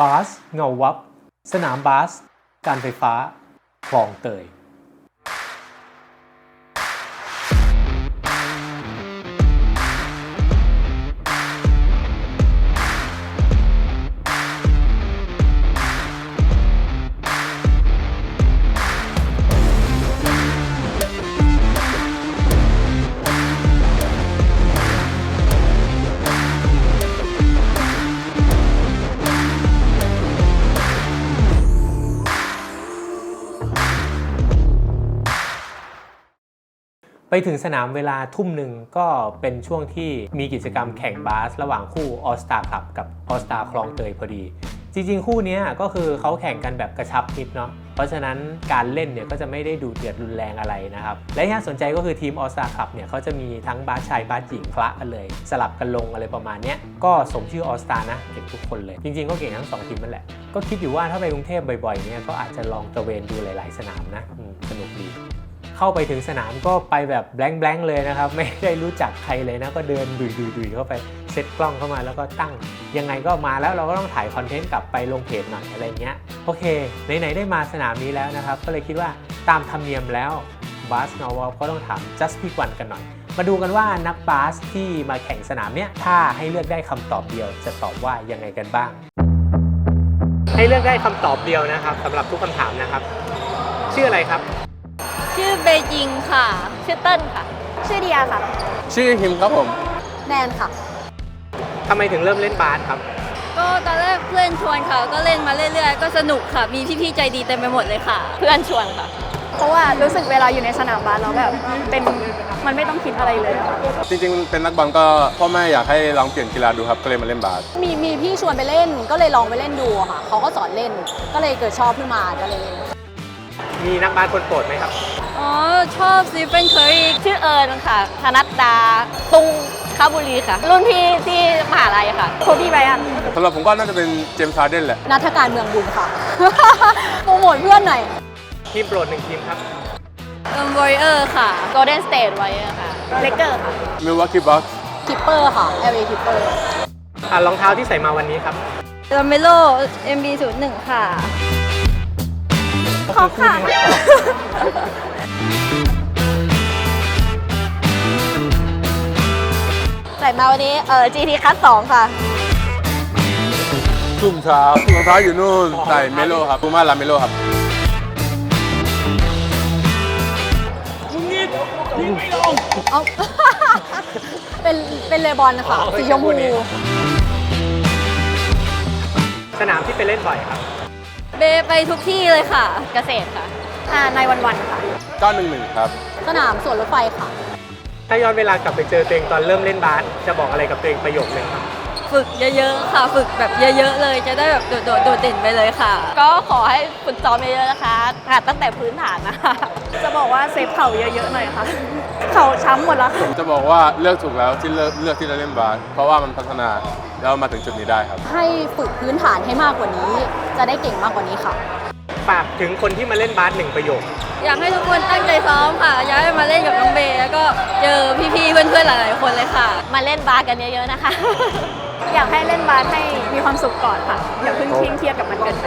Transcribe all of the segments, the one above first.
บาสเงาวับ สนามบาส การไฟฟ้า คลองเตย ไปถึงสนามเวลาทุ่มหนึ่งก็เป็นช่วงที่มีกิจกรรมแข่งบาส ระหว่างคู่ All Star Club กับ All Star คลองเตยพอดี จริงๆ คู่นี้ก็คือเขาแข่งกันแบบกระชับมิตรเนาะเพราะฉะนั้นการเล่นเนี่ยก็จะไม่ได้ดูเดือดรุนแรงอะไรนะครับ และที่น่าสนใจก็คือทีม All Star Club เนี่ยเขาจะมีทั้งบาสชายบาสหญิงคละกันเลย สลับกันลงอะไรประมาณนี้ก็สมชื่อ All Star นะเก่งทุกคนเลย จริงๆ ก็เก่งทั้งสองทีมนั่นแหละ ก็คิดอยู่ว่าถ้าไปกรุงเทพบ่อยๆเนี่ยก็อาจจะลองตะเวนดูหลาย ๆ สนามนะสนุกดี เข้าไปถึงสนามก็ไปแบบแบงค์ๆเลยนะครับ ไม่ได้รู้จักใครเลยนะ ก็เดินดุยๆเข้าไปเซตกล้องเข้ามาแล้วก็ตั้ง ยังไงก็มาแล้วเราก็ต้องถ่ายคอนเทนต์กลับไปลงเพจหน่อยอะไรเงี้ยโอเคไหนๆได้มาสนามนี้แล้วนะครับ ก็เลยคิดว่าตามธรรมเนียมแล้วบาสนอวอลก็ต้องถาม just pick one กันหน่อย มาดูกันว่านักบาสที่มาแข่งสนามเนี้ยถ้าให้เลือกได้คำตอบเดียว จะตอบว่ายังไงกันบ้าง ให้เลือกได้คำตอบเดียวนะครับสำหรับทุกคำถามนะครับ ชื่ออะไรครับ ชื่อเบจิงค่ะ ชื่อเติ้ลค่ะ ชื่อเดียค่ะ ชื่อฮิมครับผม แนนค่ะ ทำไมถึงเริ่มเล่นบาสครับ ก็ตอนแรกเพื่อนชวนค่ะ ก็เล่นมาเรื่อยๆ ก็สนุกค่ะ มีพี่ๆใจดีเต็มไปหมดเลยค่ะ เพื่อนชวนค่ะ เพราะว่ารู้สึกเวลาอยู่ในสนามบาสแล้วแบบเป็นมันไม่ต้องคิดอะไรเลยอะค่ะจริงๆ เป็นนักบอลก็พ่อแม่อยากให้ลองเปลี่ยนกีฬาดูครับ ก็เลยมาเล่นบาส มีมีพี่ชวนไปเล่นก็เลยลองไปเล่นดูอะค่ะเขาก็สอนเล่นก็เลยเกิดชอบขึ้นมาก็เลยเล่น มีนักบาสคนโปรดไหมครับ อ๋อ ชอบซีเฟนเคอรีชื่อเอิญค่ะ ธนัดดา ตุงคาบุรีค่ะ รุ่นพี่ที่มหาลัยค่ะโคบี้ไบรอันสำหรับผมก็น่าจะเป็นเจมส์ฮาร์เดนแหละ นัทการเมืองบุญค่ะ โปรโมทเพื่อนหน่อย ทีมโปรดหนึ่งทีมครับเอิมวอริเออร์ค่ะโกลเด้นสเตทไว้ค่ะเลเกอร์ค่ะมิลวอกกี้บ็อกคิปเปอร์ค่ะ LA คิปเปอร์อ่ารองเท้าที่ใส่มาวันนี้ครับลาเมโล MB01 ค่ะ ขอบค่ะ ใส่มาวันนี้เออ GT คัส2ค่ะทุ่มเท้ารองเท้าอยู่นู่นใส่เมโลครับพูม่าลาเมโลครับ เอา เป็นเป็นเลบอนค่ะอ๋อสีชมพู สนามที่ไปเล่นบ่อยครับ เบไปทุกที่เลยค่ะ เกษตรค่ะอ่าในวันวันๆค่ะ 911 ครับ สนามสวนรถไฟค่ะ ถ้าย้อนเวลากลับไปเจอตัวเองตอนเริ่มเล่นบาสจะบอกอะไรกับตัวเองประโยคนึงครับฝึกเยอะๆ ค่ะ ฝึกแบบเยอะๆ เลย จะได้แบบโดดๆโดดเด่นไปเลยค่ะ ก็ขอให้ฝึกซ้อมเยอะๆนะคะหัดตั้งแต่พื้นฐานนะคะ จะบอกว่าเซฟเข่าเยอะๆหน่อยค่ะ เข่าช้ำหมดแล้วผมจะบอกว่าเลือกถูกแล้วที่เลือกเลือกที่จะเล่นบาสเพราะว่ามันพัฒนาแล้วมาถึงจุดนี้ได้ครับ ให้ฝึกพื้นฐานให้มากกว่านี้ จะได้เก่งมากกว่านี้ค่ะ ฝากถึงคนที่มาเล่นบาสหนึ่งประโยค อยากให้ทุกคนตั้งใจซ้อมค่ะ อยากให้มาเล่นกับน้องเบย์แล้วก็เจอพี่ๆเพื่อนๆหลายๆคนเลยค่ะ มาเล่นบาสกันเยอะๆนะคะ อยากให้เล่นบาสให้มีความสุขก่อนค่ะอย่าเพิ่งเคร่งเครียดกับมันเกินไป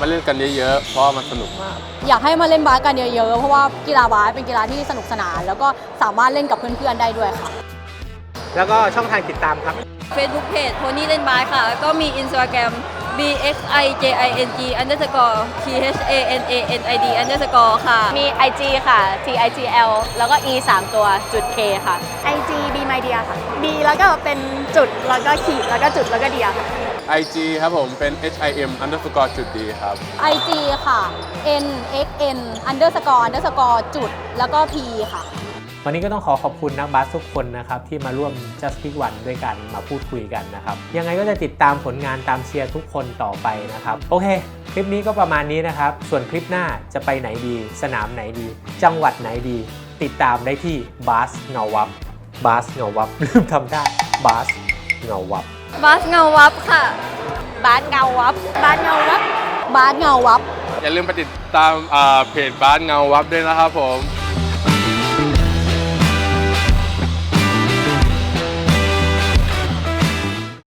มาเล่นกันเยอะๆ เพราะว่ามันสนุกมาก อยากให้มาเล่นบาสกันเยอะๆ เพราะว่ากีฬาบาสเป็นกีฬาที่สนุกสนาน แล้วก็สามารถเล่นกับเพื่อนๆได้ด้วยค่ะ แล้วก็ช่องทางติดตามครับ Facebook Page โทนี่เล่นบาสค่ะ แล้วก็มี Instagram b x i j i n g underscore t h a n a n i d underscore ค่ะ มี IG ค่ะ T I G L แล้วก็ E 3ตัวจุด K ค่ะ IG B My Dear ค่ะ B แล้วก็เป็นจุดแล้วก็ขีดแล้วก็จุดแล้วก็เดียค่ะ IG ครับผมเป็น HIM underscore จุดดีครับ IG ค่ะ N X N underscore underscore จุดแล้วก็ P ค่ะ วันนี้ก็ต้องขอขอบคุณนักบาสทุกคนนะครับที่มาร่วม Just Pick One ด้วยกันมาพูดคุยกันนะครับยังไงก็จะติดตามผลงานตามเชียร์ทุกคนต่อไปนะครับโอเคคลิปนี้ก็ประมาณนี้นะครับ ส่วนคลิปหน้าจะไปไหนดี สนามไหนดี จังหวัดไหนดี ติดตามได้ที่บาสเงาวับบาสเงาวับลืมทำได้บาสเงาวับบาสเงาวับค่ะ บาสเงาวับ บาสเงาวับ บาสเงาวับ อย่าลืมไปติดตามอ่าเพจบาสเงาวับด้วยนะครับผม